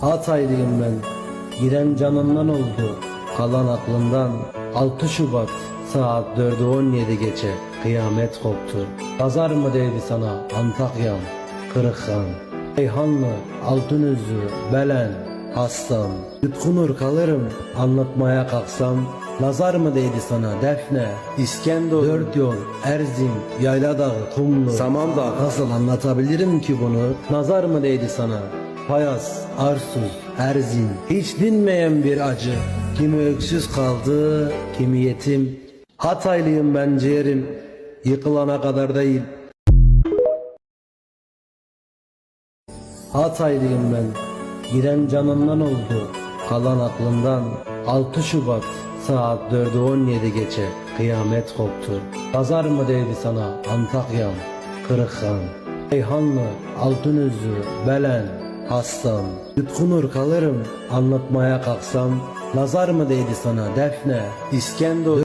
Hataylıyım ben. Giren canımdan oldu. Kalan aklımdan. 6 Şubat saat 4'ü 17 geçe kıyamet koptu. Pazar mı değdi sana Antakya'm, Kırıkhan, Eyhanlı, Altınözü, Belen, Hastam. Yutkunur kalırım anlatmaya kalksam. Nazar mı değdi sana Defne, İskenderun, Dört Yol, Erzin, Yayladağ, Kumlu, Samandağ. Nasıl anlatabilirim ki bunu? Nazar mı değdi sana? Payas, Arsuz, Erzin Hiç dinmeyen bir acı. Kimi öksüz kaldı, kimi yetim. Hataylıyım ben ciğerim Yıkılana kadar değil. Hataylıyım ben Giren canımdan oldu Kalan aklımdan. 6 Şubat Saat 4'ü 17 geçe Kıyamet koptu. Pazar mı değdi sana Antakya'm Kırıkhan? Eyhanlı Altınözü Belen Hastam Yutkunur kalırım Anlatmaya kalksam Nazar mı değdi sana Defne? İskenderun